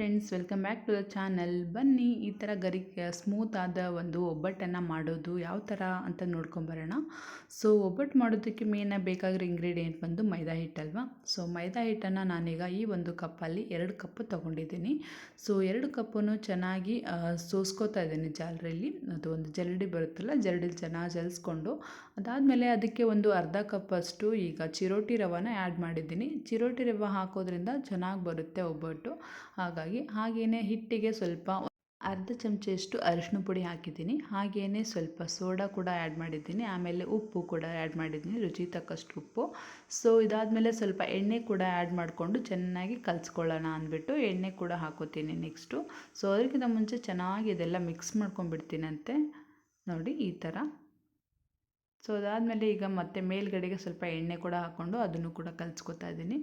Back to the channel ಬನ್ನಿ, ಈ ಥರ ಗರಿ ಸ್ಮೂತ್ ಆದ ಒಂದು ಒಬ್ಬಟ್ಟನ್ನು ಮಾಡೋದು ಯಾವ ಥರ ಅಂತ ನೋಡ್ಕೊಂಬರೋಣ ಸೊ ಒಬ್ಬಟ್ಟು ಮಾಡೋದಕ್ಕೆ ಮೇಯ್ನಾಗಿ ಬೇಕಾಗಿರೋ ಇಂಗ್ರೀಡಿಯೆಂಟ್ ಬಂದು ಮೈದಾ ಹಿಟ್ಟಲ್ವಾ ಸೊ ಮೈದಾ ಹಿಟ್ಟನ್ನು ನಾನೀಗ ಈ ಒಂದು ಕಪ್ಪಲ್ಲಿ ಎರಡು ಕಪ್ಪು ತೊಗೊಂಡಿದ್ದೀನಿ. ಸೊ ಎರಡು ಕಪ್ಪನ್ನು ಚೆನ್ನಾಗಿ ಸೋಸ್ಕೋತಾ ಇದ್ದೀನಿ ಜಾಲರಿಯಲ್ಲಿ ಅದು ಒಂದು ಜರಡಿ ಬರುತ್ತಲ್ಲ, ಜರಡಿಲಿ ಚೆನ್ನಾಗಿ ಜಲಿಸ್ಕೊಂಡು. ಅದಾದಮೇಲೆ ಅದಕ್ಕೆ ಒಂದು ಅರ್ಧ ಕಪ್ಪಷ್ಟು ಈಗ ಚಿರೋಟಿ ರವಾನ ಆ್ಯಡ್ ಮಾಡಿದ್ದೀನಿ. ಚಿರೋಟಿ ರವೆ ಹಾಕೋದ್ರಿಂದ ಚೆನ್ನಾಗಿ ಬರುತ್ತೆ ಒಬ್ಬಟ್ಟು. ಹಾಗಾಗಿ ಹಾಗೆಯೇ ಹಿಟ್ಟಿಗೆ ಸ್ವಲ್ಪ ಅರ್ಧ ಚಮಚಷ್ಟು ಅರಿಶಿನ ಪುಡಿ ಹಾಕಿದ್ದೀನಿ. ಹಾಗೆಯೇ ಸ್ವಲ್ಪ ಸೋಡಾ ಕೂಡ ಆ್ಯಡ್ ಮಾಡಿದ್ದೀನಿ. ಆಮೇಲೆ ಉಪ್ಪು ಕೂಡ ಆ್ಯಡ್ ಮಾಡಿದ್ದೀನಿ. ರುಚಿ ತಕ್ಕಷ್ಟು ಉಪ್ಪು. ಸೊ ಇದಾದಮೇಲೆ ಸ್ವಲ್ಪ ಎಣ್ಣೆ ಕೂಡ ಆ್ಯಡ್ ಮಾಡಿಕೊಂಡು ಚೆನ್ನಾಗಿ ಕಲಿಸ್ಕೊಳ್ಳೋಣ ಅಂದ್ಬಿಟ್ಟು ಎಣ್ಣೆ ಕೂಡ ಹಾಕೋತೀನಿ ನೆಕ್ಸ್ಟು ಸೊ ಅದಕ್ಕಿಂತ ಮುಂಚೆ ಚೆನ್ನಾಗಿ ಇದೆಲ್ಲ ಮಿಕ್ಸ್ ಮಾಡ್ಕೊಂಡ್ಬಿಡ್ತೀನಂತೆ. ನೋಡಿ, ಈ ಥರ ಸೊ ಅದಾದಮೇಲೆ ಈಗ ಮತ್ತೆ ಮೇಲ್ಗಡೆಗೆ ಸ್ವಲ್ಪ ಎಣ್ಣೆ ಕೂಡ ಹಾಕ್ಕೊಂಡು ಅದನ್ನು ಕೂಡ ಕಲಿಸ್ಕೊತಾ ಇದ್ದೀನಿ.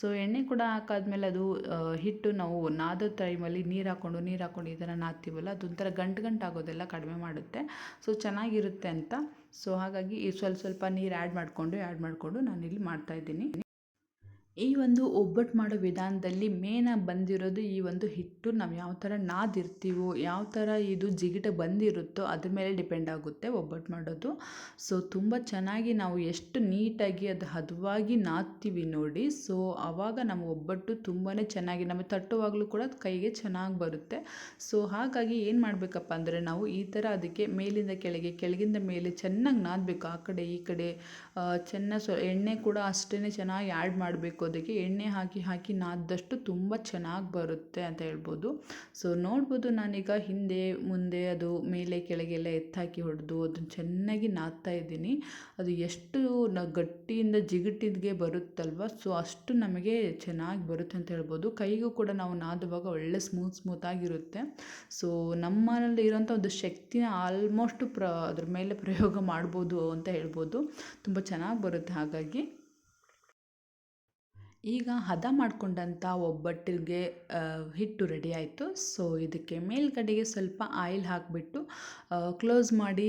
ಸೊ ಎಣ್ಣೆ ಕೂಡ ಹಾಕಾದ್ಮೇಲೆ ಅದು ಹಿಟ್ಟು ನಾವು ನಾದೋ ಟೈಮಲ್ಲಿ ನೀರು ಹಾಕ್ಕೊಂಡು ನೀರು ಹಾಕ್ಕೊಂಡು ಈ ಥರ ನಾದ್ತೀವಲ್ಲ, ಅದೊಂಥರ ಗಂಟು ಗಂಟು ಆಗೋದೆಲ್ಲ ಕಡಿಮೆ ಮಾಡುತ್ತೆ. ಸೊ ಚೆನ್ನಾಗಿರುತ್ತೆ ಅಂತ. ಸೊ ಹಾಗಾಗಿ ಸ್ವಲ್ಪ ಸ್ವಲ್ಪ ನೀರು ಆ್ಯಡ್ ಮಾಡಿಕೊಂಡು ಆ್ಯಡ್ ಮಾಡಿಕೊಂಡು ನಾನಿಲ್ಲಿ ಮಾಡ್ತಾಯಿದ್ದೀನಿ ಈ ಒಂದು ಒಬ್ಬಟ್ಟು ಮಾಡೋ ವಿಧಾನದಲ್ಲಿ ಮೇನಾಗಿ ಬಂದಿರೋದು ಈ ಒಂದು ಹಿಟ್ಟು ನಾವು ಯಾವ ಥರ ನಾದಿರ್ತೀವೋ, ಯಾವ ಥರ ಇದು ಜಿಗಿಟ ಬಂದಿರುತ್ತೋ ಅದ್ರ ಮೇಲೆ ಡಿಪೆಂಡ್ ಆಗುತ್ತೆ ಒಬ್ಬಟ್ಟು ಮಾಡೋದು. ಸೊ, ತುಂಬ ಚೆನ್ನಾಗಿ ನಾವು ಎಷ್ಟು ನೀಟಾಗಿ ಅದು ಹದವಾಗಿ ನಾದ್ತೀವಿ ನೋಡಿ, ಸೊ, ಆವಾಗ ನಮ್ಮ ಒಬ್ಬಟ್ಟು ತುಂಬಾ ಚೆನ್ನಾಗಿ ನಮಗೆ ತಟ್ಟುವಾಗಲೂ ಕೂಡ ಕೈಗೆ ಚೆನ್ನಾಗಿ ಬರುತ್ತೆ. ಸೊ, ಹಾಗಾಗಿ ಏನು ಮಾಡಬೇಕಪ್ಪ ಅಂದರೆ ನಾವು ಈ ಥರ ಅದಕ್ಕೆ ಮೇಲಿಂದ ಕೆಳಗೆ, ಕೆಳಗಿಂದ ಮೇಲೆ ಚೆನ್ನಾಗಿ ನಾದಬೇಕು, ಆ ಕಡೆ ಈ ಕಡೆ ಚೆನ್ನಾಗಿ ಸೊ, ಎಣ್ಣೆ ಕೂಡ ಅಷ್ಟೇ ಚೆನ್ನಾಗಿ ಆ್ಯಡ್ ಮಾಡಬೇಕು. ಅದಕ್ಕೆ ಎಣ್ಣೆ ಹಾಕಿ ಹಾಕಿ ನಾದ್ದಷ್ಟು ತುಂಬ ಚೆನ್ನಾಗಿ ಬರುತ್ತೆ ಅಂತ ಹೇಳ್ಬೋದು. ಸೊ ನೋಡ್ಬೋದು ನಾನೀಗ ಹಿಂದೆ, ಮುಂದೆ ಅದು ಮೇಲೆ ಕೆಳಗೆಲ್ಲ ಎತ್ತಾಕಿ ಹೊಡೆದು ಅದನ್ನು ಚೆನ್ನಾಗಿ ನಾದ್ತಾ ಇದ್ದೀನಿ. ಅದು ಎಷ್ಟು ನ, ಗಟ್ಟಿಯಿಂದ ಜಿಗಟಿದ್ಗೆ ಬರುತ್ತಲ್ವ? ಸೊ ಅಷ್ಟು ನಮಗೆ ಚೆನ್ನಾಗಿ ಬರುತ್ತೆ ಅಂತ ಹೇಳ್ಬೋದು. ಕೈಗೂ ಕೂಡ ನಾವು ನಾದುವಾಗ ಒಳ್ಳೆ ಸ್ಮೂತ್ ಸ್ಮೂತಾಗಿರುತ್ತೆ ಸೊ ನಮ್ಮಲ್ಲಿ ಇರೋಂಥ ಒಂದು ಶಕ್ತಿನ ಆಲ್ಮೋಸ್ಟ್ ಪ್ರ, ಅದ್ರ ಮೇಲೆ ಪ್ರಯೋಗ ಮಾಡ್ಬೋದು ಅಂತ ಹೇಳ್ಬೋದು. ತುಂಬ ಚೆನ್ನಾಗಿ ಬರುತ್ತೆ ಹಾಗಾಗಿ ಈಗ ಹದ ಮಾಡಿಕೊಂಡಂಥ ಒಬ್ಬಟ್ಟಿಗೆ ಹಿಟ್ಟು ರೆಡಿ ಆಯಿತು. ಸೊ ಇದಕ್ಕೆ ಮೇಲ್ಗಡೆಗೆ ಸ್ವಲ್ಪ ಆಯಿಲ್ ಹಾಕಿಬಿಟ್ಟು ಕ್ಲೋಸ್ ಮಾಡಿ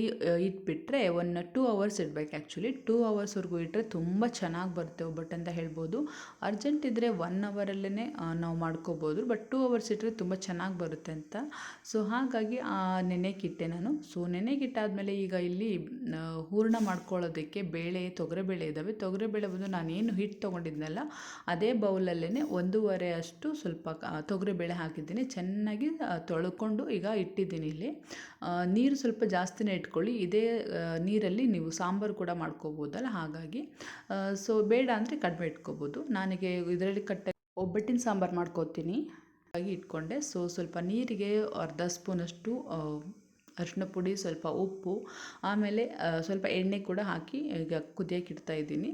ಇಟ್ಬಿಟ್ರೆ ಒನ್ ಟೂ ಅವರ್ಸ್ ಇಡಬೇಕು ಆ್ಯಕ್ಚುಲಿ ಟೂ ಅವರ್ಸ್ವರೆಗೂ ಇಟ್ಟರೆ ತುಂಬ ಚೆನ್ನಾಗಿ ಬರುತ್ತೆ ಒಬ್ಬಟ್ಟು ಅಂತ ಹೇಳ್ಬೋದು. ಅರ್ಜೆಂಟ್ ಇದ್ದರೆ ಒನ್ ಅವರಲ್ಲೇ ನಾವು ಮಾಡ್ಕೋಬೋದು. ಬಟ್ ಟೂ ಅವರ್ಸ್ ಇಟ್ಟರೆ ತುಂಬ ಚೆನ್ನಾಗಿ ಬರುತ್ತೆ ಅಂತ. ಸೊ ಹಾಗಾಗಿ ನೆನೆಗಿಟ್ಟೆ ನಾನು. ಸೊ ನೆನೆಗಿಟ್ಟಾದಮೇಲೆ ಈಗ ಇಲ್ಲಿ ಹೂರಣ ಮಾಡ್ಕೊಳ್ಳೋದಕ್ಕೆ ಬೇಳೆ, ತೊಗರಿಬೇಳೆ ಇದ್ದಾವೆ. ತೊಗರಿಬೇಳೆ ಬಂದು ನಾನೇನು ಹಿಟ್ಟು ತೊಗೊಂಡಿದ್ನಲ್ಲ ಅದೇ ಬೌಲಲ್ಲೇ ಒಂದೂವರೆ ಅಷ್ಟು ಸ್ವಲ್ಪ ತೊಗರಿಬೇಳೆ ಹಾಕಿದ್ದೀನಿ. ಚೆನ್ನಾಗಿ ತೊಳ್ಕೊಂಡು ಈಗ ಇಟ್ಟಿದ್ದೀನಿ ಇಲ್ಲಿ. ನೀರು ಸ್ವಲ್ಪ ಜಾಸ್ತಿನೇ ಇಟ್ಕೊಳ್ಳಿ. ಇದೇ ನೀರಲ್ಲಿ ನೀವು ಸಾಂಬಾರು ಕೂಡ ಮಾಡ್ಕೋಬೋದಲ್ಲ ಹಾಗಾಗಿ. ಸೊ, ಬೇಡ ಅಂದರೆ ಕಡಿಮೆ ಇಟ್ಕೋಬೋದು. ನನಗೆ ಇದರಲ್ಲಿ ಕಟ್ಟೆ, ಒಬ್ಬಟ್ಟಿನ ಸಾಂಬಾರು ಮಾಡ್ಕೋತೀನಿ. ಹಾಗಾಗಿ ಇಟ್ಕೊಂಡೆ. ಸೊ, ಸ್ವಲ್ಪ ನೀರಿಗೆ ಅರ್ಧ ಸ್ಪೂನಷ್ಟು ಅರಿಶಿನ ಪುಡಿ, ಸ್ವಲ್ಪ ಉಪ್ಪು, ಆಮೇಲೆ ಸ್ವಲ್ಪ ಎಣ್ಣೆ ಕೂಡ ಹಾಕಿ ಈಗ ಕುದಿಯೋಕೆ ಇಡ್ತಾ ಇದ್ದೀನಿ.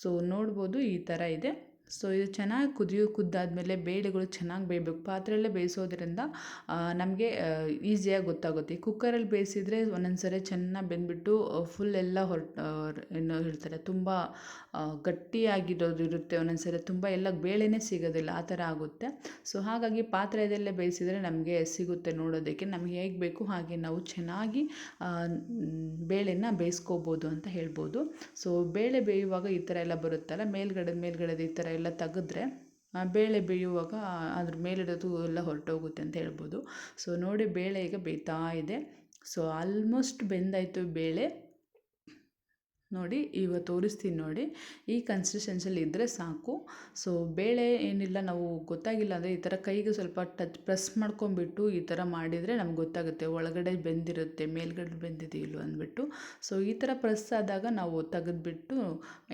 ಸೊ, ನೋಡ್ಬೋದು ಈ ಥರ ಇದೆ. ಸೊ ಇದು ಚೆನ್ನಾಗಿ ಕುದಿಯೋ, ಕುದ್ದಾದಮೇಲೆ ಬೇಳೆಗಳು ಚೆನ್ನಾಗಿ ಬೇಯಬೇಕು. ಪಾತ್ರೆಯಲ್ಲೇ ಬೇಯಿಸೋದ್ರಿಂದ ನಮಗೆ ಈಸಿಯಾಗಿ ಗೊತ್ತಾಗುತ್ತೆ. ಕುಕ್ಕರಲ್ಲಿ ಬೇಯಿಸಿದ್ರೆ ಒಂದೊಂದು ಸರಿ ಚೆನ್ನಾಗಿ ಬೆಂದ್ಬಿಟ್ಟು ಫುಲ್ ಎಲ್ಲ ಹೊರಟು ಏನು ಹೇಳ್ತಾರೆ, ತುಂಬ ಗಟ್ಟಿಯಾಗಿರೋದು ಇರುತ್ತೆ ಒಂದೊಂದು ಸರಿ ತುಂಬ ಎಲ್ಲ ಬೇಳೆನೇ ಸಿಗೋದಿಲ್ಲ, ಆ ಥರ ಆಗುತ್ತೆ. ಸೊ ಹಾಗಾಗಿ ಪಾತ್ರೆಯಲ್ಲೇ ಬೇಯಿಸಿದರೆ ನಮಗೆ ಸಿಗುತ್ತೆ ನೋಡೋದಕ್ಕೆ. ನಮಗೆ ಹೇಗೆ ಬೇಕು ಹಾಗೆ ನಾವು ಚೆನ್ನಾಗಿ ಬೇಳೆನ ಬೇಯಿಸ್ಕೋಬೋದು ಅಂತ ಹೇಳ್ಬೋದು. ಸೊ ಬೇಳೆ ಬೇಯುವಾಗ ಈ ಥರ ಎಲ್ಲ ಬರುತ್ತಲ್ಲ, ಮೇಲ್ಗಡೆ ಮೇಲ್ಗಡೆ ಈ ಥರ ಎಲ್ಲ ತೆಗೆದ್ರೆ ಬೇಳೆ ಬೇಯುವಾಗ ಅದ್ರ ಮೇಲಿರೋದು ಎಲ್ಲ ಹೊರಟೋಗುತ್ತೆ ಅಂತ ಹೇಳ್ಬೋದು. ಸೊ ನೋಡಿ ಬೇಳೆ ಈಗ ಬೇಯ್ತಾ ಇದೆ. ಸೊ ಆಲ್ಮೋಸ್ಟ್ ಬೆಂದಾಯಿತು ಬೇಳೆ. ನೋಡಿ ಇವಾಗ ತೋರಿಸ್ತೀನಿ ನೋಡಿ. ಈ ಕನ್ಸಿಸ್ಟೆನ್ಸಲ್ಲಿ ಇದ್ದರೆ ಸಾಕು. ಸೊ ಬೇಳೆ ಏನಿಲ್ಲ, ನಾವು ಗೊತ್ತಾಗಿಲ್ಲ ಅಂದರೆ ಈ ಥರ ಕೈಗೆ ಸ್ವಲ್ಪ ಟಚ್ ಪ್ರೆಸ್ ಮಾಡ್ಕೊಂಬಿಟ್ಟು ಈ ಥರ ಮಾಡಿದರೆ ನಮ್ಗೆ ಗೊತ್ತಾಗುತ್ತೆ. ಒಳಗಡೆ ಬೆಂದಿರುತ್ತೆ, ಮೇಲ್ಗಡೆ ಬೆಂದಿದೆಯಿಲ್ಲ ಅಂದ್ಬಿಟ್ಟು. ಸೊ ಈ ಥರ ಪ್ರೆಸ್ ಆದಾಗ ನಾವು ತೆಗೆದ್ಬಿಟ್ಟು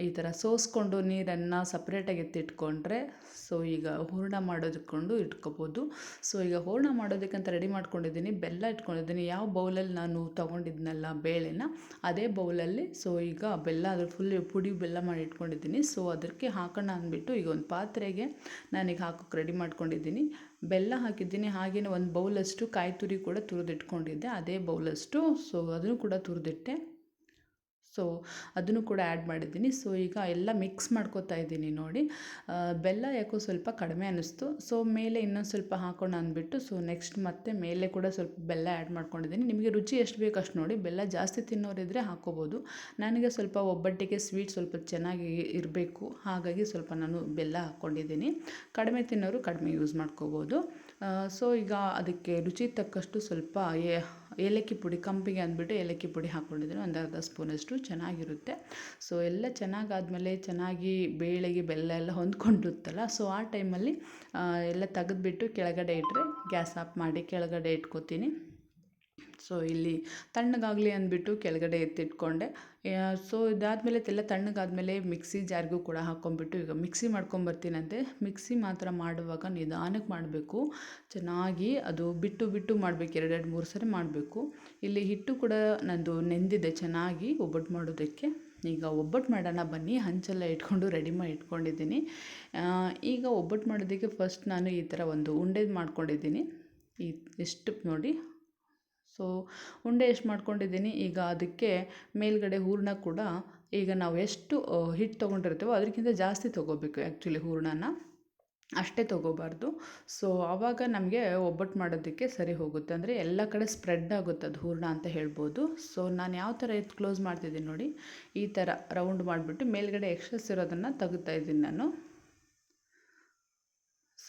ಈ ಥರ ಸೋಸ್ಕೊಂಡು ನೀರನ್ನು ಸಪ್ರೇಟಾಗಿ ಎತ್ತಿಟ್ಕೊಂಡ್ರೆ ಸೊ ಈಗ ಹೂರ್ಣ ಮಾಡೋದಕ್ಕೊಂಡು ಇಟ್ಕೋಬೋದು. ಸೊ ಈಗ ಹೂರ್ಣ ಮಾಡೋದಕ್ಕಂತ ರೆಡಿ ಮಾಡ್ಕೊಂಡಿದ್ದೀನಿ. ಬೆಲ್ಲ ಇಟ್ಕೊಂಡಿದ್ದೀನಿ. ಯಾವ ಬೌಲಲ್ಲಿ ನಾನು ತೊಗೊಂಡಿದ್ನಲ್ಲ, ಬೇಳೆನ, ಅದೇ ಬೌಲಲ್ಲಿ ಸೊ ಈಗ ಬೆಲ್ಲ ಅದ್ರ ಫುಲ್ ಪುಡಿ ಬೆಲ್ಲ ಮಾಡಿ ಇಟ್ಕೊಂಡಿದ್ದೀನಿ. ಸೊ ಅದಕ್ಕೆ ಹಾಕೋಣ ಅಂದ್ಬಿಟ್ಟು ಈಗ ಒಂದು ಪಾತ್ರೆಗೆ ನಾನೀಗ ಹಾಕೋಕ್ಕೆ ರೆಡಿ ಮಾಡ್ಕೊಂಡಿದ್ದೀನಿ. ಬೆಲ್ಲ ಹಾಕಿದ್ದೀನಿ. ಹಾಗೆಯೇ ಒಂದು ಬೌಲಷ್ಟು ಕಾಯಿ ತುರಿ ಕೂಡ ತುರಿದಿಟ್ಕೊಂಡಿದ್ದೆ. ಅದೇ ಬೌಲಷ್ಟು ಸೊ ಅದನ್ನು ಕೂಡ ತುರಿದಿಟ್ಟೆ. ಸೊ ಅದನ್ನು ಕೂಡ ಆ್ಯಡ್ ಮಾಡಿದ್ದೀನಿ. ಸೊ ಈಗ ಎಲ್ಲ ಮಿಕ್ಸ್ ಮಾಡ್ಕೋತಾ ಇದ್ದೀನಿ ನೋಡಿ. ಬೆಲ್ಲ ಯಾಕೋ ಸ್ವಲ್ಪ ಕಡಿಮೆ ಅನ್ನಿಸ್ತು ಸೊ ಮೇಲೆ ಇನ್ನೊಂದು ಸ್ವಲ್ಪ ಹಾಕೋಣ ಅಂದ್ಬಿಟ್ಟು, ಸೊ ನೆಕ್ಸ್ಟ್ ಮತ್ತೆ ಮೇಲೆ ಕೂಡ ಸ್ವಲ್ಪ ಬೆಲ್ಲ ಆ್ಯಡ್ ಮಾಡ್ಕೊಂಡಿದ್ದೀನಿ. ನಿಮಗೆ ರುಚಿ ಎಷ್ಟು ಬೇಕು ಅಷ್ಟು ನೋಡಿ. ಬೆಲ್ಲ ಜಾಸ್ತಿ ತಿನ್ನೋರಿದ್ದರೆ ಹಾಕೋಬೋದು. ನನಗೆ ಸ್ವಲ್ಪ ಒಬ್ಬಟ್ಟಿಗೆ ಸ್ವೀಟ್ ಸ್ವಲ್ಪ ಚೆನ್ನಾಗಿ ಇರಬೇಕು. ಹಾಗಾಗಿ ಸ್ವಲ್ಪ ನಾನು ಬೆಲ್ಲ ಹಾಕ್ಕೊಂಡಿದ್ದೀನಿ. ಕಡಿಮೆ ತಿನ್ನೋರು ಕಡಿಮೆ ಯೂಸ್ ಮಾಡ್ಕೋಬೋದು. ಸೊ ಈಗ ಅದಕ್ಕೆ ರುಚಿ ತಕ್ಕಷ್ಟು ಸ್ವಲ್ಪ ಏಲಕ್ಕಿ ಪುಡಿ, ಕಂಪಿಗೆ ಅಂದ್ಬಿಟ್ಟು ಏಲಕ್ಕಿ ಪುಡಿ ಹಾಕ್ಕೊಂಡಿದ್ದೀನಿ. ಒಂದು ಅರ್ಧ ಸ್ಪೂನಷ್ಟು ಚೆನ್ನಾಗಿರುತ್ತೆ. ಸೊ ಎಲ್ಲ ಚೆನ್ನಾಗಾದಮೇಲೆ ಚೆನ್ನಾಗಿ ಬೇಳೆಗೆ ಬೆಲ್ಲ ಎಲ್ಲ ಹೊಂದ್ಕೊಂಡಿರುತ್ತಲ್ಲ ಸೊ ಆ ಟೈಮಲ್ಲಿ ಎಲ್ಲ ತೆಗೆದ್ಬಿಟ್ಟು ಕೆಳಗಡೆ ಇಟ್ಟರೆ ಗ್ಯಾಸ್ ಆಫ್ ಮಾಡಿ ಕೆಳಗಡೆ ಇಟ್ಕೋತೀನಿ. ಸೊ ಇಲ್ಲಿ ತಣ್ಣಗಾಗಲಿ ಅಂದ್ಬಿಟ್ಟು ಕೆಳಗಡೆ ಎತ್ತಿಟ್ಕೊಂಡೆ. ಸೊ ಇದಾದಮೇಲೆ ಎಲ್ಲ ತಣ್ಣಗಾದಮೇಲೆ ಮಿಕ್ಸಿ ಜಾರ್ಗೂ ಕೂಡ ಹಾಕ್ಕೊಂಡ್ಬಿಟ್ಟು ಈಗ ಮಿಕ್ಸಿ ಮಾಡ್ಕೊಂಬರ್ತೀನಂತೆ. ಮಿಕ್ಸಿ ಮಾತ್ರ ಮಾಡುವಾಗ ನಿಧಾನಕ್ಕೆ ಮಾಡಬೇಕು. ಚೆನ್ನಾಗಿ ಅದು ಬಿಟ್ಟು ಬಿಟ್ಟು ಮಾಡಬೇಕು, ಎರಡೆರಡು ಮೂರು ಸರಿ ಮಾಡಬೇಕು. ಇಲ್ಲಿ ಹಿಟ್ಟು ಕೂಡ ನಂದು ನೆಂದಿದೆ ಚೆನ್ನಾಗಿ ಒಬ್ಬಟ್ಟು ಮಾಡೋದಕ್ಕೆ. ಈಗ ಒಬ್ಬಟ್ಟು ಮಾಡೋಣ ಬನ್ನಿ, ಹಂಚೆಲ್ಲ ಇಟ್ಕೊಂಡು ರೆಡಿ ಮಾಡಿ ಇಟ್ಕೊಂಡಿದ್ದೀನಿ. ಈಗ ಒಬ್ಬಟ್ಟು ಮಾಡೋದಕ್ಕೆ ಫಸ್ಟ್ ನಾನು ಈ ಥರ ಒಂದು ಉಂಡೆದು ಮಾಡ್ಕೊಂಡಿದ್ದೀನಿ. ಈ, ಎಷ್ಟು ನೋಡಿ ಸೊ ಉಂಡೆ ಎಷ್ಟು ಮಾಡ್ಕೊಂಡಿದ್ದೀನಿ? ಈಗ ಅದಕ್ಕೆ ಮೇಲ್ಗಡೆ ಹೂರಣ ಕೂಡ ಈಗ ನಾವು ಎಷ್ಟು ಹಿಟ್ಟು ತೊಗೊಂಡಿರ್ತೀವೋ ಅದಕ್ಕಿಂತ ಜಾಸ್ತಿ ತೊಗೋಬೇಕು ಆ್ಯಕ್ಚುಲಿ ಹೂರಣನ. ಅಷ್ಟೇ ತೊಗೋಬಾರ್ದು. ಸೊ ಆವಾಗ ನಮಗೆ ಒಬ್ಬಟ್ಟು ಮಾಡೋದಕ್ಕೆ ಸರಿ ಹೋಗುತ್ತೆ. ಅಂದರೆ ಎಲ್ಲ ಕಡೆ ಸ್ಪ್ರೆಡ್ ಆಗುತ್ತೆ ಅದು ಹೂರಣ ಅಂತ ಹೇಳ್ಬೋದು. ಸೊ ನಾನು ಯಾವ ಥರ ಎತ್ತು ಕ್ಲೋಸ್ ಮಾಡ್ತಿದ್ದೀನಿ ನೋಡಿ. ಈ ಥರ ರೌಂಡ್ ಮಾಡಿಬಿಟ್ಟು ಮೇಲ್ಗಡೆ ಎಕ್ಸಸ್ ಇರೋದನ್ನು ತೆಗಿತಾ ಇದ್ದೀನಿ ನಾನು.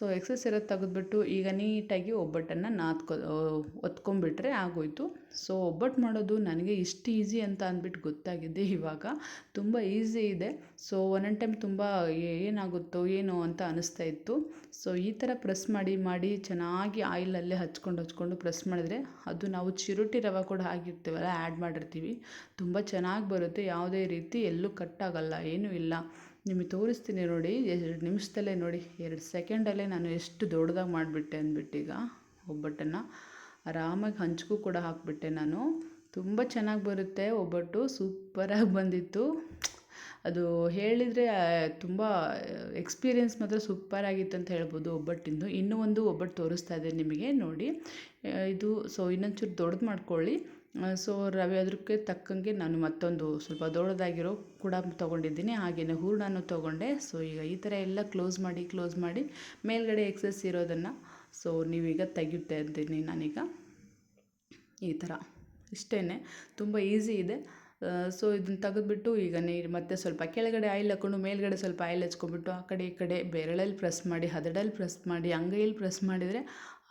ಸೊ ಎಕ್ಸಸ್ ಇರೋದು ತೆಗೆದ್ಬಿಟ್ಟು ಈಗ ನೀಟಾಗಿ ಒಬ್ಬಟ್ಟನ್ನು ನಾದ್ಕೊ ಒತ್ಕೊಂಡ್ಬಿಟ್ರೆ ಆಗೋಯ್ತು. ಸೊ ಒಬ್ಬಟ್ಟು ಮಾಡೋದು ನನಗೆ ಇಷ್ಟು ಈಸಿ ಅಂತ ಅಂದ್ಬಿಟ್ಟು ಗೊತ್ತಾಗಿದೆ ಇವಾಗ. ತುಂಬ ಈಸಿ ಇದೆ. ಸೊ ಒಂದೊಂದು ಟೈಮ್ ತುಂಬ ಏನಾಗುತ್ತೋ ಏನೋ ಅಂತ ಅನಿಸ್ತಾ ಇತ್ತು. ಸೊ ಈ ಥರ ಪ್ರೆಸ್ ಮಾಡಿ ಮಾಡಿ ಚೆನ್ನಾಗಿ ಆಯಿಲಲ್ಲೇ ಹಚ್ಕೊಂಡು ಹಚ್ಕೊಂಡು ಪ್ರೆಸ್ ಮಾಡಿದ್ರೆ ಅದು ನಾವು ಚಿರೋಟಿ ರವೆ ಕೂಡ ಹಾಕಿರ್ತೀವಲ್ಲ, ಆ್ಯಡ್ ಮಾಡಿರ್ತೀವಿ. ತುಂಬ ಚೆನ್ನಾಗಿ ಬರುತ್ತೆ. ಯಾವುದೇ ರೀತಿ ಎಲ್ಲೂ ಕಟ್ಟಾಗಲ್ಲ ಏನೂ ಇಲ್ಲ. ನಿಮಗೆ ತೋರಿಸ್ತೀನಿ ನೋಡಿ, ಎರಡು ನಿಮಿಷದಲ್ಲೇ ನೋಡಿ, ಎರಡು ಸೆಕೆಂಡಲ್ಲೇ ನಾನು ಎಷ್ಟು ದೊಡ್ಡದಾಗಿ ಮಾಡಿಬಿಟ್ಟೆ ಅಂದ್ಬಿಟ್ಟು ಈಗ ಒಬ್ಬಟ್ಟನ್ನು. ಆರಾಮಾಗಿ ಹಂಚಿಗೂ ಕೂಡ ಹಾಕಿಬಿಟ್ಟೆ ನಾನು. ತುಂಬ ಚೆನ್ನಾಗಿ ಬರುತ್ತೆ ಒಬ್ಬಟ್ಟು, ಸೂಪರಾಗಿ ಬಂದಿತ್ತು. ಅದು ಹೇಳಿದರೆ ತುಂಬ ಎಕ್ಸ್ಪೀರಿಯೆನ್ಸ್ ಮಾತ್ರ ಸೂಪರಾಗಿತ್ತು ಅಂತ ಹೇಳ್ಬೋದು ಒಬ್ಬಟ್ಟಿಂದು. ಇನ್ನೂ ಒಂದು ಒಬ್ಬಟ್ಟು ತೋರಿಸ್ತಾ ಇದೆ ನಿಮಗೆ, ನೋಡಿ. ಇದು, ಸೊ ಇನ್ನೊಂಚೂರು ದೊಡ್ಡದು ಮಾಡ್ಕೊಳ್ಳಿ. ಸೊ ರವೆ ಅದಕ್ಕೆ ತಕ್ಕಂಗೆ ನಾನು ಮತ್ತೊಂದು ಸ್ವಲ್ಪ ದೊಡ್ಡದಾಗಿರೋ ಕೂಡ ತೊಗೊಂಡಿದ್ದೀನಿ. ಹಾಗೆಯೇ ಹೂರಣನೂ ತೊಗೊಂಡೆ. ಸೊ ಈಗ ಈ ಥರ ಎಲ್ಲ ಕ್ಲೋಸ್ ಮಾಡಿ ಕ್ಲೋಸ್ ಮಾಡಿ ಮೇಲ್ಗಡೆ ಎಕ್ಸಸ್ ಇರೋದನ್ನು ಸೊ ನೀವೀಗ ತೆಗಿತಾ ಅಂತೀನಿ ನಾನೀಗ. ಈ ಥರ. ಇಷ್ಟೇ ತುಂಬ ಈಸಿ ಇದೆ. ಸೊ ಇದನ್ನು ತೆಗೆದ್ಬಿಟ್ಟು ಈಗ ನೀರು ಮತ್ತೆ ಸ್ವಲ್ಪ ಕೆಳಗಡೆ ಆಯಿಲ್ ಹಾಕ್ಕೊಂಡು ಮೇಲ್ಗಡೆ ಸ್ವಲ್ಪ ಆಯಿಲ್ ಹಚ್ಕೊಂಡ್ಬಿಟ್ಟು ಆ ಕಡೆ ಈ ಕಡೆ ಬೆರಳಲ್ಲಿ ಪ್ರೆಸ್ ಮಾಡಿ, ಹದಡಲ್ಲಿ ಪ್ರೆಸ್ ಮಾಡಿ, ಅಂಗೈಯಲ್ಲಿ ಪ್ರೆಸ್ ಮಾಡಿದರೆ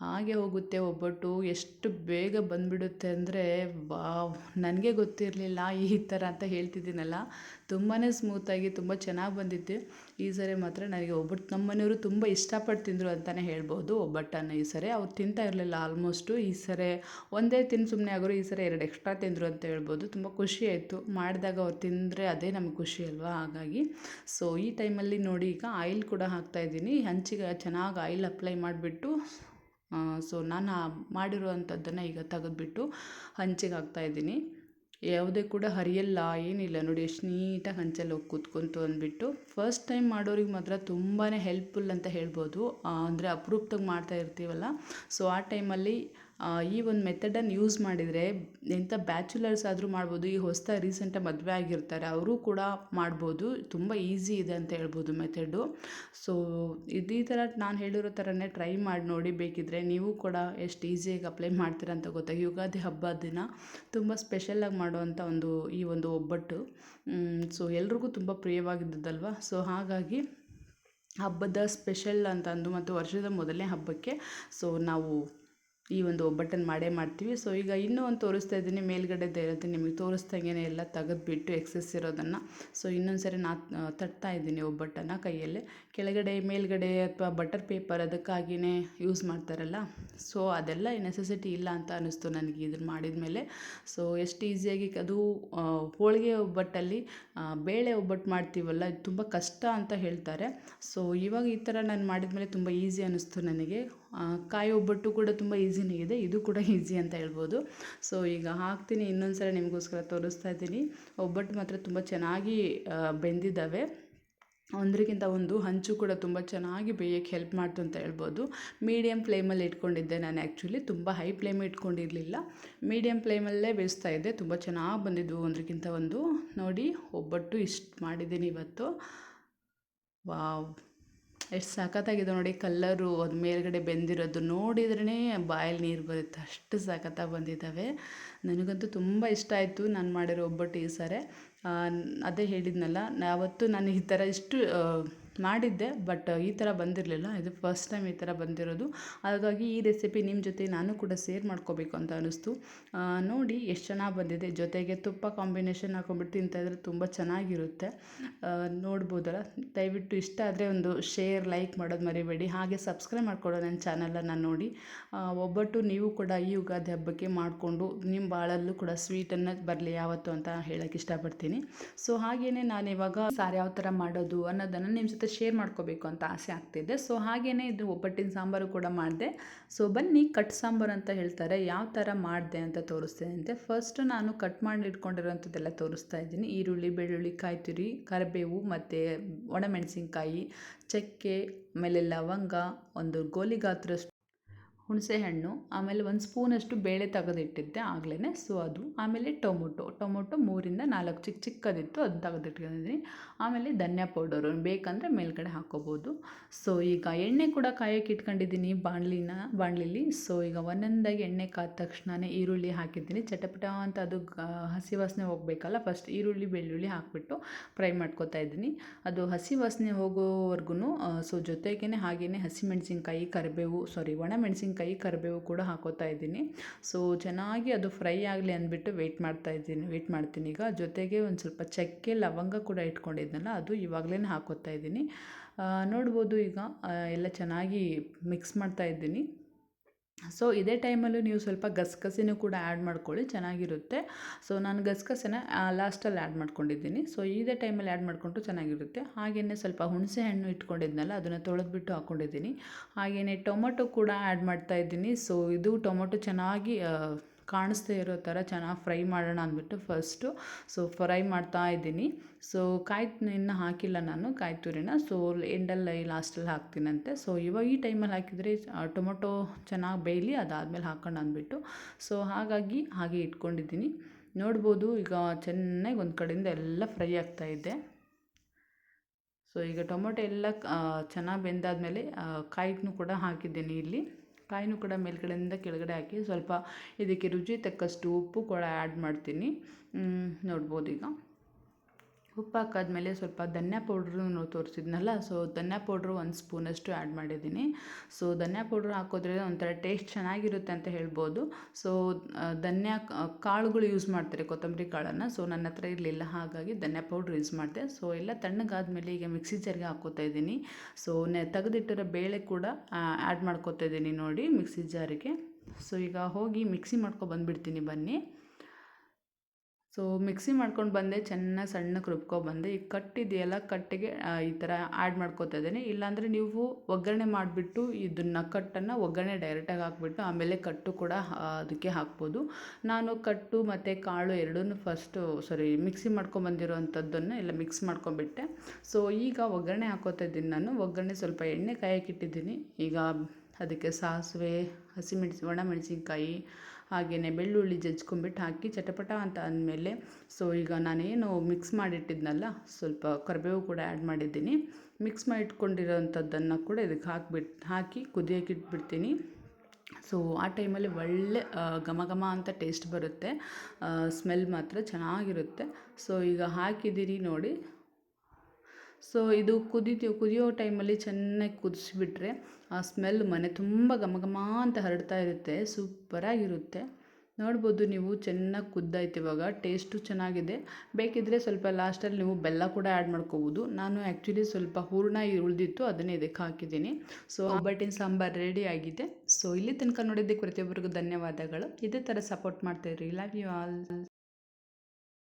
ಹಾಗೆ ಹೋಗುತ್ತೆ ಒಬ್ಬಟ್ಟು, ಎಷ್ಟು ಬೇಗ ಬಂದುಬಿಡುತ್ತೆ ಅಂದರೆ, ವಾವ್, ನನಗೆ ಗೊತ್ತಿರಲಿಲ್ಲ ಈ ಥರ ಅಂತ ಹೇಳ್ತಿದ್ದೀನಲ್ಲ. ತುಂಬಾ ಸ್ಮೂತಾಗಿ ತುಂಬ ಚೆನ್ನಾಗಿ ಬಂದಿತ್ತು ಈ ಸರಿ ಮಾತ್ರ ನನಗೆ ಒಬ್ಬಟ್ಟು ನಮ್ಮ ಮನೆಯವರು ತುಂಬ ಇಷ್ಟಪಟ್ಟು ತಿಂದರು ಅಂತಲೇ ಹೇಳ್ಬೋದು. ಒಬ್ಬಟ್ಟನ್ನು ಈ ಸರಿ ಅವ್ರು ತಿಂತಾ ಇರಲಿಲ್ಲ ಆಲ್ಮೋಸ್ಟು ಈ ಸರಿ. ಒಂದೇ ತಿಂದು ಸುಮ್ಮನೆ ಆಗೋರು ಈ ಸರಿ ಎರಡು ಎಕ್ಸ್ಟ್ರಾ ತಿಂದರು ಅಂತ ಹೇಳ್ಬೋದು. ತುಂಬ ಖುಷಿ ಆಯಿತು. ಮಾಡಿದಾಗ ಅವ್ರು ತಿಂದರೆ ಅದೇ ನಮ್ಗೆ ಖುಷಿ ಅಲ್ವಾ? ಹಾಗಾಗಿ ಸೊ ಈ ಟೈಮಲ್ಲಿ ನೋಡಿ ಈಗ ಆಯಿಲ್ ಕೂಡ ಹಾಕ್ತಾಯಿದ್ದೀನಿ ಹಂಚಿಗೆ ಚೆನ್ನಾಗಿ ಆಯಿಲ್ ಅಪ್ಲೈ ಮಾಡಿಬಿಟ್ಟು ಸೊ ನಾನು ಮಾಡಿರುವಂಥದ್ದನ್ನು ಈಗ ತೆಗೆದ್ಬಿಟ್ಟು ಹಂಚಿಗೆ ಹಾಕ್ತಾಯಿದ್ದೀನಿ ಯಾವುದೇ ಕೂಡ ಹರಿಯಲ್ಲ, ಏನಿಲ್ಲ. ನೋಡಿ, ಎಷ್ಟು ನೀಟಾಗಿ ಹಂಚಲ್ಲಿ ಹೋಗಿ ಕೂತ್ಕೊಂತು ಅಂದ್ಬಿಟ್ಟು ಫಸ್ಟ್ ಟೈಮ್ ಮಾಡೋರಿಗೆ ಮಾತ್ರ ತುಂಬಾ ಹೆಲ್ಪ್ಫುಲ್ ಅಂತ ಹೇಳ್ಬೋದು. ಅಂದರೆ ಅಪರೂಪದಾಗ ಮಾಡ್ತಾ ಇರ್ತೀವಲ್ಲ. ಸೊ ಆ ಟೈಮಲ್ಲಿ ಈ ಒಂದು ಮೆಥಡನ್ನು ಯೂಸ್ ಮಾಡಿದರೆ ಎಂಥ ಬ್ಯಾಚುಲರ್ಸ್ ಆದರೂ ಮಾಡ್ಬೋದು, ಈ ಹೊಸ್ದಾಗಿ ರೀಸೆಂಟಾಗಿ ಮದುವೆ ಆಗಿರ್ತಾರೆ, ಅವರು ಕೂಡ ಮಾಡ್ಬೋದು. ತುಂಬ ಈಸಿ ಇದೆ ಅಂತ ಹೇಳ್ಬೋದು ಮೆಥಡು ಸೊ ಇದು ಈ ಥರ ನಾನು ಹೇಳಿರೋ ಥರನೇ ಟ್ರೈ ಮಾಡಿ, ನೋಡಿ ಬೇಕಿದ್ರೆ ನೀವು ಕೂಡ ಎಷ್ಟು ಈಸಿಯಾಗಿ ಅಪ್ಲೈ ಮಾಡ್ತೀರಾ ಅಂತ ಗೊತ್ತಾಗಿ, ಯುಗಾದಿ ಹಬ್ಬದ ದಿನ ತುಂಬ ಸ್ಪೆಷಲಾಗಿ ಮಾಡುವಂಥ ಒಂದು, ಈ ಒಂದು ಒಬ್ಬಟ್ಟು. ಸೊ ಎಲ್ರಿಗೂ ತುಂಬ ಪ್ರಿಯವಾಗಿದ್ದದಲ್ವ? ಸೊ ಹಾಗಾಗಿ ಹಬ್ಬದ ಸ್ಪೆಷಲ್ ಅಂತಂದು ಮತ್ತು ವರ್ಷದ ಮೊದಲನೇ ಹಬ್ಬಕ್ಕೆ ಸೊ ನಾವು ಈ ಒಂದು ಒಬ್ಬಟ್ಟನ್ನು ಮಾಡೇ ಮಾಡ್ತೀವಿ. ಸೊ ಈಗ ಇನ್ನೂ ಒಂದು ತೋರಿಸ್ತಾ ಇದ್ದೀನಿ. ಮೇಲ್ಗಡೆ ಇರುತ್ತೆ ನಿಮಗೆ ತೋರಿಸ್ದಂಗೆ ಎಲ್ಲ ತೆಗೆದುಬಿಟ್ಟು ಎಕ್ಸಸ್ ಇರೋದನ್ನು. ಸೊ ಇನ್ನೊಂದು ಸರಿ ನಾ ತಟ್ತಾ ಇದ್ದೀನಿ ಒಬ್ಬಟ್ಟನ್ನು ಕೈಯಲ್ಲೇ. ಕೆಳಗಡೆ, ಮೇಲ್ಗಡೆ ಅಥವಾ ಬಟರ್ ಪೇಪರ್ ಅದಕ್ಕಾಗಿಯೇ ಯೂಸ್ ಮಾಡ್ತಾರಲ್ಲ. ಸೊ, ಅದೆಲ್ಲ ನೆಸೆಸಿಟಿ ಇಲ್ಲ ಅಂತ ಅನ್ನಿಸ್ತು ನನಗೆ ಇದನ್ನು ಮಾಡಿದ ಮೇಲೆ. ಸೊ, ಎಷ್ಟು ಈಸಿಯಾಗಿ ಅದು ಹೋಳಿಗೆ ಒಬ್ಬಟ್ಟಲ್ಲಿ ಬೇಳೆ ಒಬ್ಬಟ್ಟು ಮಾಡ್ತೀವಲ್ಲ, ಇದು ತುಂಬ ಕಷ್ಟ ಅಂತ ಹೇಳ್ತಾರೆ. ಸೊ, ಇವಾಗ ಈ ಥರ ನಾನು ಮಾಡಿದ ಮೇಲೆ ತುಂಬ ಈಸಿ ಅನ್ನಿಸ್ತು ನನಗೆ. ಕಾಯಿ ಒಬ್ಬಟ್ಟು ಕೂಡ ತುಂಬ ಈಸಿನೇ ಇದೆ, ಇದು ಕೂಡ ಈಸಿ ಅಂತ ಹೇಳ್ಬೋದು. ಸೊ, ಈಗ ಹಾಕ್ತೀನಿ ಇನ್ನೊಂದು ಸಲ ನಿಮಗೋಸ್ಕರ ತೋರಿಸ್ತಾ ಇದ್ದೀನಿ. ಒಬ್ಬಟ್ಟು ಮಾತ್ರ ತುಂಬ ಚೆನ್ನಾಗಿ ಬೆಂದಿದ್ದಾವೆ. ಒಂದಕ್ಕಿಂತ ಒಂದು ಹಂಚು ಕೂಡ ತುಂಬ ಚೆನ್ನಾಗಿ ಬೇಯೋಕ್ಕೆ ಹೆಲ್ಪ್ ಮಾಡ್ತು ಅಂತ ಹೇಳ್ಬೋದು. ಮೀಡಿಯಮ್ ಫ್ಲೇಮಲ್ಲಿ ಇಟ್ಕೊಂಡಿದ್ದೆ ನಾನು ಆ್ಯಕ್ಚುಲಿ ತುಂಬ ಹೈ ಫ್ಲೇಮ್ ಇಟ್ಕೊಂಡಿರಲಿಲ್ಲ. ಮೀಡಿಯಮ್ ಫ್ಲೇಮಲ್ಲೇ ಬೇಯಿಸ್ತಾ ಇದ್ದೆ. ತುಂಬ ಚೆನ್ನಾಗಿ ಬಂದಿದ್ವು ಒಂದಕ್ಕಿಂತ ಒಂದು. ನೋಡಿ, ಒಬ್ಬಟ್ಟು ಇಷ್ಟು ಮಾಡಿದ್ದೀನಿ ಇವತ್ತು. ವಾವ್. ಎಷ್ಟು ಸಖತ್ತಾಗಿದೆ ನೋಡಿ ಕಲ್ಲರು ಅದು ಮೇಲ್ಗಡೆ ಬೆಂದಿರೋದು. ನೋಡಿದ್ರೇ ಬಾಯಲ್ಲಿ ನೀರು ಬರುತ್ತೆ. ಅಷ್ಟು ಸಖತ್ತಾಗಿ ಬಂದಿದ್ದಾವೆ. ನನಗಂತೂ ತುಂಬ ಇಷ್ಟ ಆಯಿತು ನಾನು ಮಾಡಿರೋ ಒಬ್ಬಟ್ಟು ಈ ಸಾರೆ. ಅದೇ ಹೇಳಿದ್ನಲ್ಲ ಆವತ್ತು ನಾನು ಈ ಥರ ಇಷ್ಟು ಮಾಡಿದ್ದೆ ಬಟ್ ಈ ಥರ ಬಂದಿರಲಿಲ್ಲ. ಇದು ಫಸ್ಟ್ ಟೈಮ್ ಈ ಥರ ಬಂದಿರೋದು. ಹಾಗಾಗಿ ಈ ರೆಸಿಪಿ ನಿಮ್ಮ ಜೊತೆ ನಾನು ಕೂಡ ಸೇರ್ ಮಾಡ್ಕೋಬೇಕು ಅಂತ ಅನ್ನಿಸ್ತು ನೋಡಿ ಎಷ್ಟು ಚೆನ್ನಾಗಿ ಬಂದಿದೆ. ಜೊತೆಗೆ ತುಪ್ಪ ಕಾಂಬಿನೇಷನ್ ಹಾಕೊಂಡ್ಬಿಟ್ಟು ತಿಂತಾಯಿದ್ರೆ ತುಂಬ ಚೆನ್ನಾಗಿರುತ್ತೆ. ನೋಡ್ಬೋದಲ್ಲ? ದಯವಿಟ್ಟು ಇಷ್ಟ ಆದರೆ ಒಂದು ಶೇರ್ ಲೈಕ್ ಮಾಡೋದು ಮರಿಬೇಡಿ. ಹಾಗೆ ಸಬ್ಸ್ಕ್ರೈಬ್ ಮಾಡ್ಕೊಳ್ಳೋ ನನ್ನ ಚಾನಲನ್ನು ನೋಡಿ. ಒಬ್ಬಟ್ಟು ನೀವು ಕೂಡ ಈ ಯುಗಾದಿ ಹಬ್ಬಕ್ಕೆ ಮಾಡಿಕೊಂಡು ನಿಮ್ಮ ಬಾಳಲ್ಲೂ ಕೂಡ ಸ್ವೀಟನ್ನು ಬರಲಿ ಯಾವತ್ತು ಅಂತ ಹೇಳೋಕ್ಕೆ ಇಷ್ಟಪಡ್ತೀನಿ. ಸೊ ಹಾಗೆಯೇ ನಾನು ಇವಾಗ ಸಾರು ಯಾವ ಥರ ಮಾಡೋದು ಅನ್ನೋದನ್ನು ನಿಮ್ಮ ಶೇರ್ ಮಾಡ್ಕೋಬೇಕು ಅಂತ ಆಸೆ ಆಗ್ತಿದೆ. ಸೊ ಹಾಗೇ ಇದು ಒಬ್ಬಟ್ಟಿನ ಸಾಂಬಾರು ಕೂಡ ಮಾಡಿದೆ. ಸೊ ಬನ್ನಿ ಕಟ್ ಸಾಂಬಾರು ಅಂತ ಹೇಳ್ತಾರೆ. ಯಾವ ಥರ ಮಾಡಿದೆ ಅಂತ ತೋರಿಸ್ತೇನೆ ಅಂತೆ. ಫಸ್ಟ್ ನಾನು ಕಟ್ ಮಾಡಿ ಇಟ್ಕೊಂಡಿರೋಂಥದ್ದೆಲ್ಲ ತೋರಿಸ್ತಾ ಇದ್ದೀನಿ. ಈರುಳ್ಳಿ, ಬೆಳ್ಳುಳ್ಳಿ ಕಾಯಿ ತುರಿ ಕರಿಬೇವು ಮತ್ತು ಒಣಮೆಣಸಿನ್ಕಾಯಿ ಚಕ್ಕೆ, ಆಮೇಲೆ ಲವಂಗ, ಒಂದು ಗೋಲಿ ಗಾತ್ರಷ್ಟು ಹುಣಸೆಹಣ್ಣು, ಆಮೇಲೆ ಒಂದು ಸ್ಪೂನಷ್ಟು ಬೇಳೆ ತೆಗೆದಿಟ್ಟಿದ್ದೆ ಆಗಲೇ ಸೊ ಅದು ಆಮೇಲೆ ಟೊಮೊಟೊ. ಟೊಮೊಟೊ ಮೂರಿಂದ ನಾಲ್ಕು ಚಿಕ್ಕ ಚಿಕ್ಕದಿತ್ತು ಅದು ತೆಗೆದಿಟ್ಕೊಂಡಿದ್ದೀನಿ. ಆಮೇಲೆ ಧನಿಯಾ ಪೌಡರು ಬೇಕಂದರೆ ಮೇಲ್ಗಡೆ ಹಾಕೋಬೋದು. ಸೊ ಈಗ ಎಣ್ಣೆ ಕೂಡ ಕಾಯೋಕೆ ಇಟ್ಕೊಂಡಿದ್ದೀನಿ ಬಾಣಲಿನ, ಬಾಣಲಿಲಿ. ಸೊ ಈಗ ಒಂದೊಂದಾಗಿ ಎಣ್ಣೆ ಕಾದ ತಕ್ಷಣವೇ ಈರುಳ್ಳಿ ಹಾಕಿದ್ದೀನಿ. ಚಟಪಟ ಅಂತ ಅದು ಹಸಿ ವಾಸನೆ ಹೋಗಬೇಕಲ್ಲ ಫಸ್ಟ್ ಈರುಳ್ಳಿ, ಬೆಳ್ಳುಳ್ಳಿ ಹಾಕಿಬಿಟ್ಟು ಫ್ರೈ ಮಾಡ್ಕೊತಾ ಇದ್ದೀನಿ. ಅದು ಹಸಿ ವಾಸನೆ ಹೋಗೋವರೆಗೂ ಸೊ ಜೊತೆಗೇ ಹಾಗೆಯೇ ಹಸಿಮೆಣಸಿನ್ಕಾಯಿ, ಕರಿಬೇವು ಸಾರಿ ಒಣ ಮೆಣಸಿನ್ಕಾಯಿ ಕರಿಬೇವು ಕೂಡ ಹಾಕೋತಾ ಇದ್ದೀನಿ. ಸೊ ಚೆನ್ನಾಗಿ ಅದು ಫ್ರೈ ಆಗಲಿ ಅಂದ್ಬಿಟ್ಟು ವೆಯ್ಟ್ ಮಾಡ್ತಾ ಇದ್ದೀನಿ ವೆಯ್ಟ್ ಮಾಡ್ತೀನಿ. ಈಗ ಜೊತೆಗೆ ಒಂದು ಸ್ವಲ್ಪ ಚಕ್ಕೆ, ಲವಂಗ ಕೂಡ ಇಟ್ಕೊಂಡಿದ್ದೆನಲ್ಲ ಅದು ಇವಾಗಲೇ ಹಾಕೋತಾ ಇದ್ದೀನಿ. ನೋಡ್ಬೋದು ಈಗ ಎಲ್ಲ ಚೆನ್ನಾಗಿ ಮಿಕ್ಸ್ ಮಾಡ್ತಾ ಇದ್ದೀನಿ. ಸೊ ಇದೇ ಟೈಮಲ್ಲೂ ನೀವು ಸ್ವಲ್ಪ ಗಸಗಸೆನೂ ಕೂಡ ಆ್ಯಡ್ ಮಾಡ್ಕೊಳ್ಳಿ, ಚೆನ್ನಾಗಿರುತ್ತೆ. ಸೊ ನಾನು ಗಸಗಸೆನ ಲಾಸ್ಟಲ್ಲಿ ಆ್ಯಡ್ ಮಾಡ್ಕೊಂಡಿದ್ದೀನಿ. ಸೊ ಇದೇ ಟೈಮಲ್ಲಿ ಆ್ಯಡ್ ಮಾಡಿಕೊಂಡು ಚೆನ್ನಾಗಿರುತ್ತೆ. ಹಾಗೆಯೇ ಸ್ವಲ್ಪ ಹುಣಸೆ ಹಣ್ಣು ಇಟ್ಕೊಂಡಿದ್ನಲ್ಲ, ಅದನ್ನು ತೊಳೆದ್ಬಿಟ್ಟು ಹಾಕ್ಕೊಂಡಿದ್ದೀನಿ ಹಾಗೆಯೇ ಟೊಮೊಟೊ ಕೂಡ ಆ್ಯಡ್ ಮಾಡ್ತಾ ಇದ್ದೀನಿ. ಸೊ ಇದು ಟೊಮೊಟೊ ಚೆನ್ನಾಗಿ ಆ, ಕಾಣಿಸ್ತಾ ಇರೋ ಥರ ಚೆನ್ನಾಗಿ ಫ್ರೈ ಮಾಡೋಣ ಅಂದ್ಬಿಟ್ಟು ಫಸ್ಟು ಸೊ ಫ್ರೈ ಮಾಡ್ತಾ ಇದ್ದೀನಿ. ಸೊ ಕಾಯಿ ಇನ್ನೂ ಹಾಕಿಲ್ಲ ನಾನು ಕಾಯಿ ತುರಿನ ಸೊ ಎಂಡಲ್ಲಿ ಲಾಸ್ಟಲ್ಲಿ ಹಾಕ್ತೀನಂತೆ. ಸೊ ಇವಾಗ ಈ ಟೈಮಲ್ಲಿ ಹಾಕಿದರೆ ಟೊಮೊಟೊ ಚೆನ್ನಾಗಿ ಬೇಯಲಿ ಅದಾದಮೇಲೆ ಹಾಕೋಣ ಅಂದ್ಬಿಟ್ಟು. ಸೊ ಹಾಗಾಗಿ ಹಾಗೆ ಇಟ್ಕೊಂಡಿದ್ದೀನಿ. ನೋಡ್ಬೋದು ಈಗ ಚೆನ್ನಾಗಿ ಒಂದು ಕಡೆಯಿಂದ ಎಲ್ಲ ಫ್ರೈ ಆಗ್ತಾ ಇದೆ. ಸೊ ಈಗ ಟೊಮೊಟೊ ಎಲ್ಲ ಚೆನ್ನಾಗಿ ಬೆಂದಾದಮೇಲೆ ಕಾಯಿನೂ ಕೂಡ ಹಾಕಿದ್ದೀನಿ ಇಲ್ಲಿ. ಕಾಯಿನೂ ಕೂಡ ಮೇಲ್ಗಡೆಯಿಂದ ಕೆಳಗಡೆ ಹಾಕಿ ಸ್ವಲ್ಪ ಇದಕ್ಕೆ ರುಚಿ ತಕ್ಕಷ್ಟು ಉಪ್ಪು ಕೂಡ ಆ್ಯಡ್ ಮಾಡ್ತೀನಿ. ನೋಡ್ಬೋದು ಈಗ. ಉಪ್ಪು ಹಾಕಾದ್ಮೇಲೆ ಸ್ವಲ್ಪ ಧನ್ಯಾ ಪೌಡ್ರು ತೋರಿಸಿದ್ನಲ್ಲ ಸೊ ಧನ್ಯಾ ಪೌಡ್ರು ಒಂದು ಸ್ಪೂನಷ್ಟು ಆ್ಯಡ್ ಮಾಡಿದ್ದೀನಿ. ಸೊ ಧನ್ಯಾ ಪೌಡ್ರ್ ಹಾಕೋದ್ರೆ ಒಂಥರ ಟೇಸ್ಟ್ ಚೆನ್ನಾಗಿರುತ್ತೆ ಅಂತ ಹೇಳ್ಬೋದು. ಸೊ ಧನಿಯಾ ಕಾಳುಗಳು ಯೂಸ್ ಮಾಡ್ತಾರೆ ಕೊತ್ತಂಬರಿ ಕಾಳನ್ನು ಸೊ ನನ್ನ ಹತ್ರ ಇರಲಿಲ್ಲ, ಹಾಗಾಗಿ ಧನ್ಯಾ ಪೌಡ್ರ್ ಯೂಸ್ ಮಾಡಿದೆ. ಸೊ ಎಲ್ಲ ತಣ್ಣಗಾದ್ಮೇಲೆ ಈಗ ಮಿಕ್ಸಿ ಜಾರ್ಗೆ ಹಾಕೋತಾ ಇದ್ದೀನಿ. ಸೊ ನೆ, ತೆಗೆದಿಟ್ಟಿರೋ ಬೇಳೆ ಕೂಡ ಆ್ಯಡ್ ಮಾಡ್ಕೋತಾ ಇದ್ದೀನಿ ನೋಡಿ ಮಿಕ್ಸಿ ಜಾರಿಗೆ. ಸೊ ಈಗ ಹೋಗಿ ಮಿಕ್ಸಿ ಮಾಡ್ಕೊ ಬಂದುಬಿಡ್ತೀನಿ ಬನ್ನಿ. ಸೊ ಮಿಕ್ಸಿ ಮಾಡ್ಕೊಂಡು ಬಂದೆ, ಚೆನ್ನಾಗಿ ಸಣ್ಣಕ್ಕೆ ರುಬ್ಕೊಬಂದೆ ಈಗ ಕಟ್ಟಿದೆಯಲ್ಲ, ಕಟ್ಟಿಗೆ ಈ ಥರ ಆ್ಯಡ್ ಮಾಡ್ಕೊತಾ ಇದ್ದೀನಿ. ಇಲ್ಲಾಂದರೆ ನೀವು ಒಗ್ಗರಣೆ ಮಾಡಿಬಿಟ್ಟು ಇದನ್ನು ಕಟ್ಟನ್ನು ಒಗ್ಗರಣೆ ಡೈರೆಕ್ಟಾಗಿ ಹಾಕ್ಬಿಟ್ಟು ಆಮೇಲೆ ಕಟ್ಟು ಕೂಡ ಅದಕ್ಕೆ ಹಾಕ್ಬೋದು. ನಾನು ಕಟ್ಟು ಮತ್ತು ಕಾಳು ಎರಡೂ ಫಸ್ಟು ಸಾರಿ ಮಿಕ್ಸಿ ಮಾಡ್ಕೊಂಬಂದಿರೋವಂಥದ್ದನ್ನು ಎಲ್ಲ ಮಿಕ್ಸ್ ಮಾಡ್ಕೊಂಬಿಟ್ಟೆ ಸೊ ಈಗ ಒಗ್ಗರಣೆ ಹಾಕೋತಾ ಇದ್ದೀನಿ ನಾನು. ಒಗ್ಗರಣೆ ಸ್ವಲ್ಪ ಎಣ್ಣೆ ಕಾಯಕ್ಕಿಟ್ಟಿದ್ದೀನಿ ಈಗ ಅದಕ್ಕೆ ಸಾಸಿವೆ, ಹಸಿಮೆಣಸಿ ಒಣಮೆಣಸಿನ್ಕಾಯಿ ಹಾಗೆಯೇ ಬೆಳ್ಳುಳ್ಳಿ ಜಜ್ಕೊಂಬಿಟ್ಟು ಹಾಕಿ ಚಟಪಟ ಅಂತ ಅಂದಮೇಲೆ, ಸೊ ಈಗ ನಾನೇನು ಮಿಕ್ಸ್ ಮಾಡಿಟ್ಟಿದ್ನಲ್ಲ, ಸ್ವಲ್ಪ ಕರಿಬೇವು ಕೂಡ ಆ್ಯಡ್ ಮಾಡಿದ್ದೀನಿ. ಮಿಕ್ಸ್ ಮಾಡಿ ಇಟ್ಕೊಂಡಿರೋಂಥದ್ದನ್ನು ಕೂಡ ಇದಕ್ಕೆ ಹಾಕಿಬಿಟ್ಟು ಹಾಕಿ ಕುದಿಯೋಕೆ ಇಟ್ಬಿಡ್ತೀನಿ. ಸೊ ಆ ಟೈಮಲ್ಲಿ ಒಳ್ಳೆ ಘಮ ಘಮ ಅಂತ ಟೇಸ್ಟ್ ಬರುತ್ತೆ. ಸ್ಮೆಲ್ ಮಾತ್ರ ಚೆನ್ನಾಗಿರುತ್ತೆ. ಸೊ ಈಗ ಹಾಕಿದ್ದೀರಿ ನೋಡಿ ಸೊ ಇದು ಕುದಿತೀವಿ ಕುದಿಯೋ ಟೈಮಲ್ಲಿ ಚೆನ್ನಾಗಿ ಕುದಿಸಿಬಿಟ್ರೆ ಆ ಸ್ಮೆಲ್ ಮನೆ ತುಂಬ ಘಮ ಘಮ ಅಂತ ಹರಡ್ತಾ ಇರುತ್ತೆ, ಸೂಪರಾಗಿರುತ್ತೆ. ನೋಡ್ಬೋದು ನೀವು ಚೆನ್ನಾಗಿ ಕುದ್ದಾಯ್ತು ಇವಾಗ, ಟೇಸ್ಟು ಚೆನ್ನಾಗಿದೆ. ಬೇಕಿದ್ದರೆ ಸ್ವಲ್ಪ ಲಾಸ್ಟಲ್ಲಿ ನೀವು ಬೆಲ್ಲ ಕೂಡ ಆ್ಯಡ್ ಮಾಡ್ಕೋಬೋದು. ನಾನು ಆ್ಯಕ್ಚುಲಿ ಸ್ವಲ್ಪ ಹೂರಣ ಉಳಿದಿತ್ತು, ಅದನ್ನೇ ಇದಕ್ಕೆ ಹಾಕಿದ್ದೀನಿ. ಸೊ ಒಬ್ಬಟ್ಟಿನ ಸಾಂಬಾರು ರೆಡಿ ಆಗಿದೆ. ಸೊ ಇಲ್ಲಿ ತನಕ ನೋಡಿದ್ದಕ್ಕೆ ಪ್ರತಿಯೊಬ್ಬರಿಗೂ ಧನ್ಯವಾದಗಳು. ಇದೇ ಥರ ಸಪೋರ್ಟ್ ಮಾಡ್ತಾಯಿರಿ ಲವ್ ಯು ಆಲ್